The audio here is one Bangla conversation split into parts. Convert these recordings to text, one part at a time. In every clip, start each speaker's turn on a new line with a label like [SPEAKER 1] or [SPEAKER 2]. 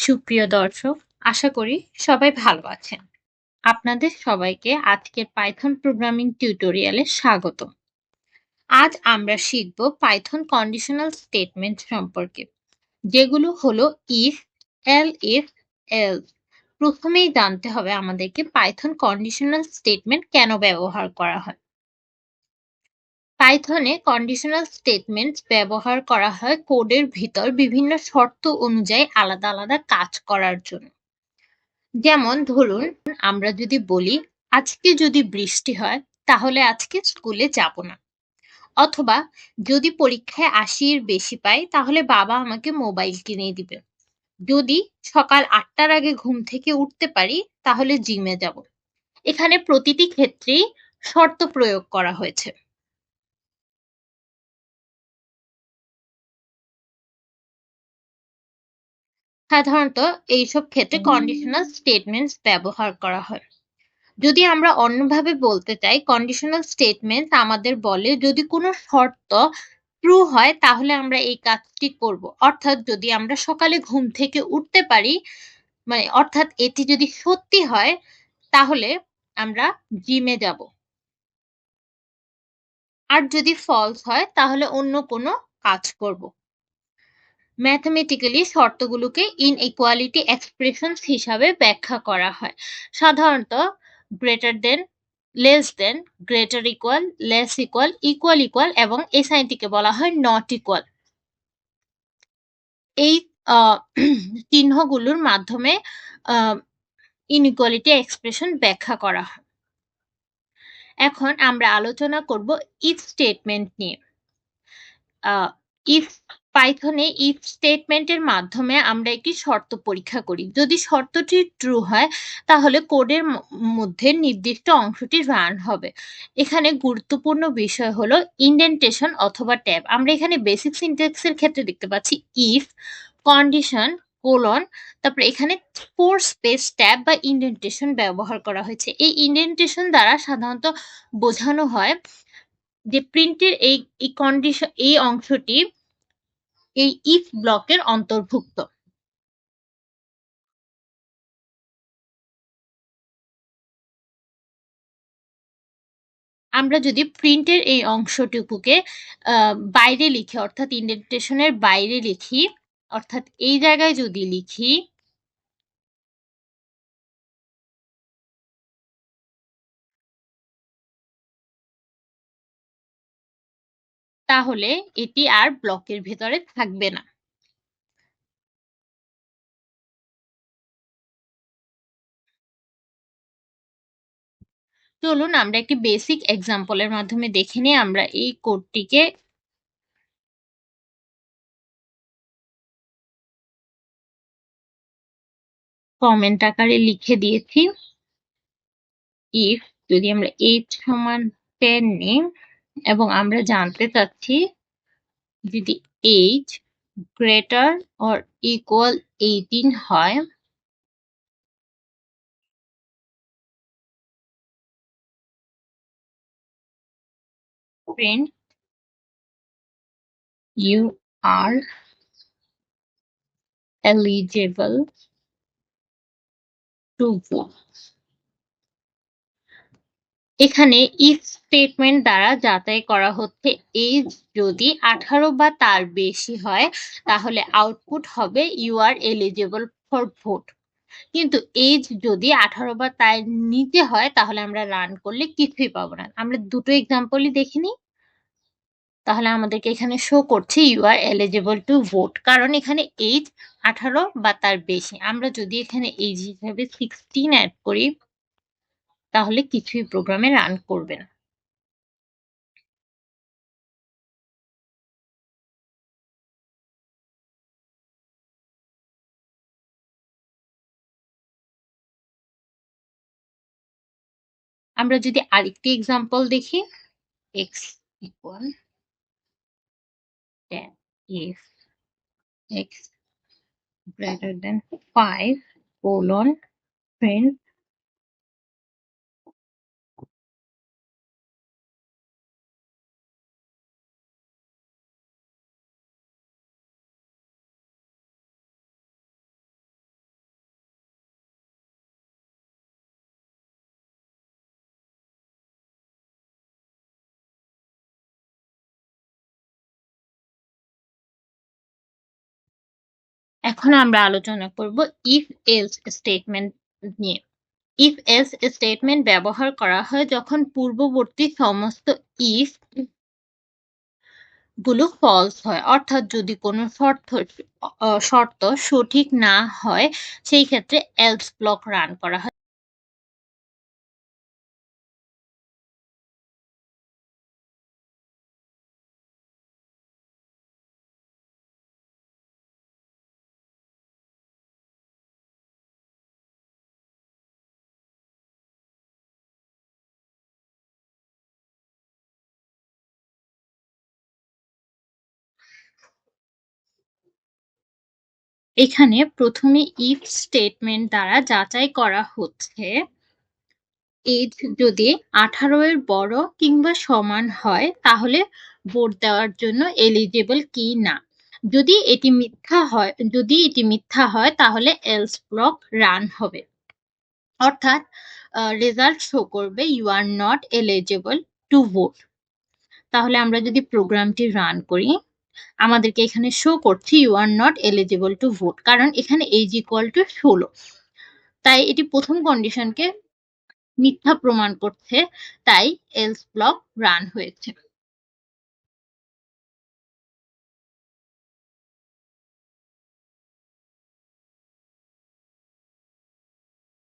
[SPEAKER 1] সুপ্রিয় দর্শক, আশা করি সবাই ভালো আছেন। আপনাদের সবাইকে আজকের পাইথন প্রোগ্রামিং টিউটোরিয়ালে স্বাগত। আজ আমরা শিখব পাইথন কন্ডিশনাল স্টেটমেন্ট সম্পর্কে, যেগুলো হলো ইফ, এল ইফ, এল প্রথমেই জানতে হবে আমাদেরকে পাইথন কন্ডিশনাল স্টেটমেন্ট কেন ব্যবহার করা হয়। পাইথনে কন্ডিশনাল স্টেটমেন্টস ব্যবহার করা হয় কোডের ভিতর বিভিন্ন শর্ত অনুযায়ী আলাদা আলাদা কাজ করার জন্য। যেমন ধরুন, আমরা যদি বলি, আজকে যদি বৃষ্টি হয়, তাহলে আজকে স্কুলে যাব না। অথবা, যদি পরীক্ষায় আশির বেশি পাই, তাহলে বাবা আমাকে মোবাইল কিনে দিবে। যদি সকাল আটটার আগে ঘুম থেকে উঠতে পারি, তাহলে জিমে যাব। এখানে প্রতিটি ক্ষেত্রেই শর্ত প্রয়োগ করা হয়েছে। সাধারণত এইসব ক্ষেত্রে কন্ডিশনাল স্টেটমেন্টস ব্যবহার করা হয়। যদি আমরা অন্যভাবে বলতে চাই কন্ডিশনাল স্টেটমেন্ট আমাদের বলে যদি কোনো শর্ত ট্রু হয় তাহলে আমরা এই কাজটি করব। অর্থাৎ যদি আমরা সকালে ঘুম থেকে উঠতে পারি মানে অর্থাৎ এটি যদি সত্যি হয় তাহলে আমরা জিমে যাব। আর যদি ফলস হয় তাহলে অন্য কোনো কাজ করব। ম্যাথমেটিক্যালি শর্তগুলোকে ইনইকুয়ালিটি এক্সপ্রেশনস হিসাবে ব্যাখ্যা করা হয়। সাধারণত greater than less than greater equal less equal equal equal এবং এই সাইনটিকে বলা হয় নট ইকুয়াল এই চিহ্নগুলোর মাধ্যমে ইনইকুয়ালিটি এক্সপ্রেশন ব্যাখ্যা করা হয়। এখন আমরা আলোচনা করব ইফ স্টেটমেন্ট নিয়ে। ইফ পাইথনে ইফ স্টেটমেন্টের মাধ্যমে আমরা একটি শর্ত পরীক্ষা করি। যদি শর্তটি ট্রু হয়, তাহলে কোডের মধ্যে নির্দিষ্ট অংশটি রান হবে। এখানে গুরুত্বপূর্ণ বিষয় হলো ইন্ডেন্টেশন অথবা ট্যাব আমরা এখানে বেসিক সিনটেক্সের ক্ষেত্রে দেখতে পাচ্ছি ইফ কন্ডিশন কোলন তারপরে এখানে ফোর স্পেস ট্যাব বা ইন্ডেন্টেশন ব্যবহার করা হয়েছে। এই ইন্ডেন্টেশন দ্বারা সাধারণত বোঝানো হয় যে প্রিন্টের এই কন্ডিশন এই অংশটি এই ইফ ব্লকের অন্তর্ভুক্ত। আমরা যদি প্রিন্টের এই অংশটুকুকে বাইরে লিখি, অর্থাৎ ইন্ডেন্টেশনের বাইরে লিখি, অর্থাৎ এই জায়গায় যদি লিখি তাহলে এটি আর ব্লকের ভেতরে থাকবে না। চলুন আমরা একটি বেসিক এক্সাম্পলের মাধ্যমে দেখে নিই, আমরা এই কোডটিকে কমেন্ট আকারে লিখে দিয়েছি। ইফ যদি আমরা এইট সমান টেন নিই এবং আমরা জানতে চাচ্ছি যদি eight greater or equal eighteen হয়, print you are eligible to এখানে ইফ স্টেটমেন্ট দ্বারা যাচাই করা হচ্ছে। এজ যদি আঠারো বা তার বেশি হয়, তাহলে আউটপুট হবে you are eligible for vote কিন্তু এজ যদি আঠারো বা তার নিচে হয়, তাহলে আমরা রান করলে কিছুই পাবো না। আমরা দুটো এক্সাম্পলই দেখে নিই। তাহলে আমাদেরকে এখানে শো করছে you are eligible to vote কারণ এখানে এজ আঠারো বা তার বেশি। আমরা যদি এখানে এজ হিসাবে সিক্সটিন অ্যাড করি তাহলে কিছুই প্রোগ্রামে রান করবে না। আমরা যদি আরেকটি এক্সাম্পল দেখি x equal if x greater than 5 colon print এখন আমরা আলোচনা করব ইফ এলস স্টেটমেন্ট নিয়ে। ইফ এলস স্টেটমেন্ট ব্যবহার করা হয় যখন পূর্ববর্তী সমস্ত ইফগুলো ফলস হয়। অর্থাৎ যদি কোনো শর্ত শর্ত সঠিক না হয়, সেই ক্ষেত্রে এলস ব্লক রান করা হয়। এখানে প্রথমে ইফ স্টেটমেন্ট দ্বারা যাচাই করা হচ্ছে। এজ যদি আঠারো এর বড় কিংবা সমান হয়, তাহলে ভোট দেওয়ার জন্য এলিজেবল কি না? যদি এটি মিথ্যা হয়, যদি এটি মিথ্যা হয়, তাহলে এলস ব্লক রান হবে। অর্থাৎ রেজাল্ট শো করবে you are not eligible to vote তাহলে আমরা যদি প্রোগ্রামটি রান করি আমাদেরকে এখানে শো করছে you are not eligible to vote কারণ এখানে এজ ইকুয়াল টু ষোলো। তাই এটি প্রথম কন্ডিশনকে মিথ্যা প্রমাণ করছে, তাই এলস ব্লক রান হয়েছে।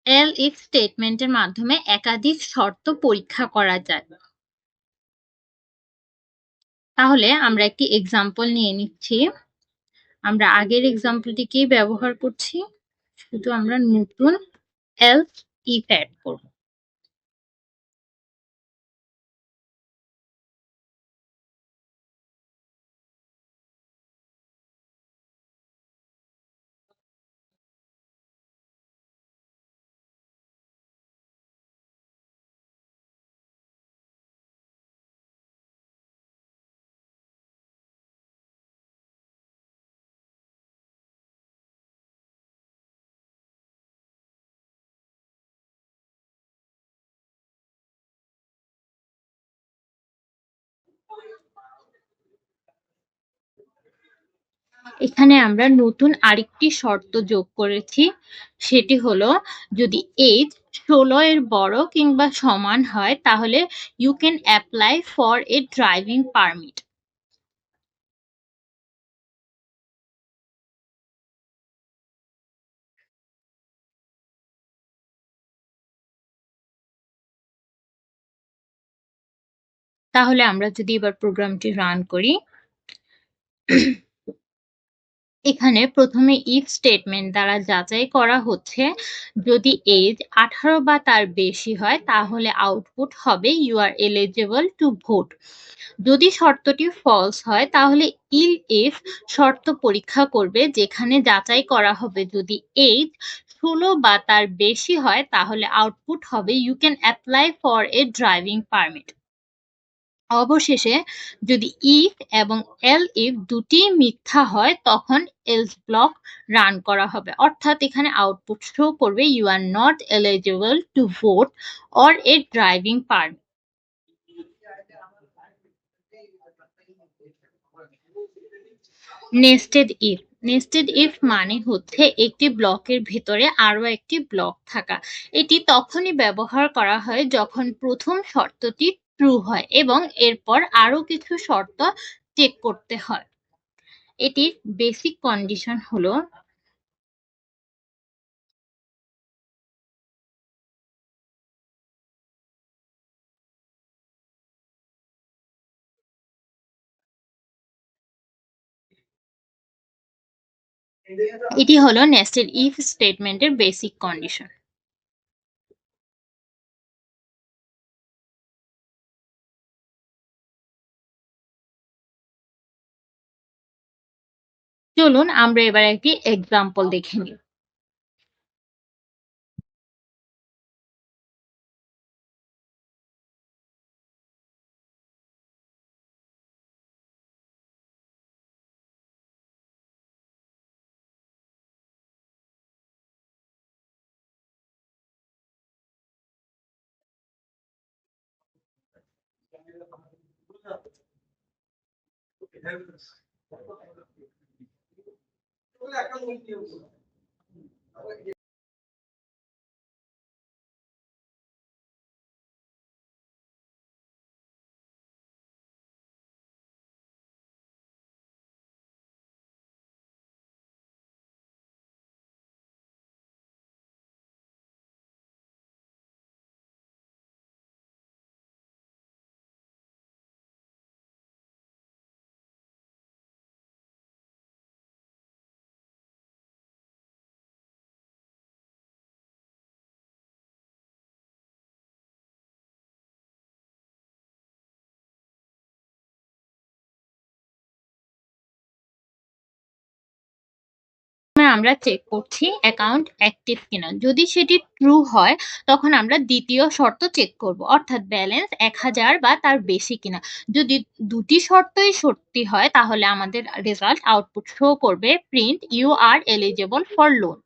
[SPEAKER 1] এল ইফ স্টেটমেন্টের মাধ্যমে একাধিক শর্ত পরীক্ষা করা যায়। তাহলে আমরা একটি এক্সাম্পল নিয়ে নিচ্ছি। আমরা আগের এক্সাম্পলটিকেই ব্যবহার করছি? শুধু আমরা নতুন এলস ইফ অ্যাড করব। এখানে আমরা নতুন আরেকটি শর্ত যোগ করেছি। সেটি হলো, যদি এজ ষোলো এর বড় কিংবা সমান হয়, তাহলে you can apply for a driving permit তাহলে আমরা যদি এবার প্রোগ্রামটি রান করি। এখানে প্রথমে ইফ স্টেটমেন্ট দ্বারা যাচাই করা হচ্ছে। যদি এজ আঠারো বা তার বেশি হয়, তাহলে আউটপুট হবে you are eligible to vote যদি শর্তটি ফলস হয়, তাহলে ইল ইফ শর্ত পরীক্ষা করবে, যেখানে যাচাই করা হবে যদি এজ ষোলো বা তার বেশি হয়, তাহলে আউটপুট হবে you can apply for a driving permit অবশেষে যদি ইফ এবং এল ইফ দুটি মিথ্যা হয়, তখন এলস ব্লক রান করা হবে। অর্থাৎ এখানে আউটপুট শো করবে you are not eligible to vote or a driving permit nested if nested if মানে হচ্ছে একটি ব্লকের ভেতরে আরও একটি ব্লক থাকা। এটি তখনই ব্যবহার করা হয় যখন প্রথম শর্তটি ট্রু হয় এবং এরপর আরও কিছু শর্ত চেক করতে হয়। এটির বেসিক কন্ডিশন হলো এটি হলো নেস্টেড ইফ স্টেটমেন্টের বেসিক কন্ডিশন চলুন আমরা এবার একটি এক্সাম্পল দেখে নিই Thank you. Olha que eu. আমরা চেক করছি অ্যাকাউন্ট অ্যাক্টিভ কিনা। যদি সেটি ট্রু হয়, তখন আমরা দ্বিতীয় শর্ত চেক করব, অর্থাৎ ব্যালেন্স এক হাজার বা তার বেশি কিনা। যদি দুটি শর্তই সত্যি হয়, তাহলে আমাদের রেজাল্ট আউটপুট শো করবে print you are eligible for loan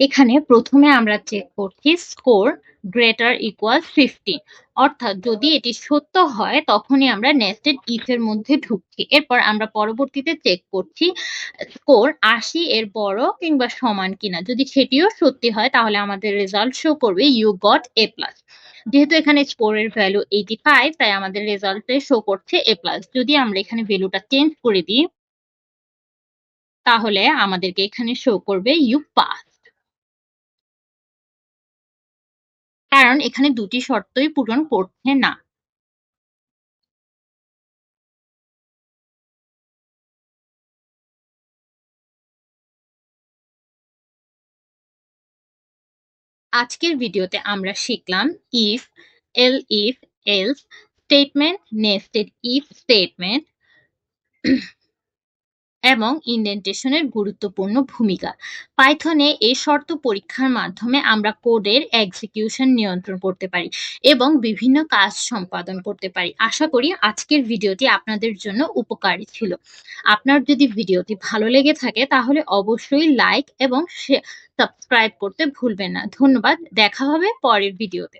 [SPEAKER 1] এখানে প্রথমে আমরা চেক করছি স্কোর গ্রেটার ইকুয়াল ফিফটিন অর্থাৎ যদি এটি সত্য হয়, তখনই আমরা নেস্টেড ইফ এর মধ্যে ঢুকছি। এরপর আমরা পরবর্তীতে চেক করছি স্কোর আশি এর বড় কিংবা সমান কিনা। যদি সেটিও সত্যি হয়, তাহলে আমাদের রেজাল্ট শো করবে ইউ গট এ প্লাস যেহেতু এখানে স্কোরের ভ্যালু এইটি ফাইভ তাই আমাদের রেজাল্টে শো করছে এ প্লাস যদি আমরা এখানে ভ্যালুটা চেঞ্জ করে দিই তাহলে আমাদেরকে এখানে শো করবে ইউ পাস কারণ এখানে দুটি শর্তই পূরণ করছে না। আজকের ভিডিওতে আমরা শিখলাম if elif else statement nested if statement এবং ইন্ডেন্টেশনের গুরুত্বপূর্ণ ভূমিকা। পাইথনে এই শর্ত পরীক্ষার মাধ্যমে আমরা কোডের এক্সিকিউশন নিয়ন্ত্রণ করতে পারি এবং বিভিন্ন কাজ সম্পাদন করতে পারি। আশা করি আজকের ভিডিওটি আপনাদের জন্য উপকারী ছিল। আপনার যদি ভিডিওটি ভালো লেগে থাকে তাহলে অবশ্যই লাইক এবং সাবস্ক্রাইব করতে ভুলবেন না। ধন্যবাদ, দেখা হবে পরের ভিডিওতে।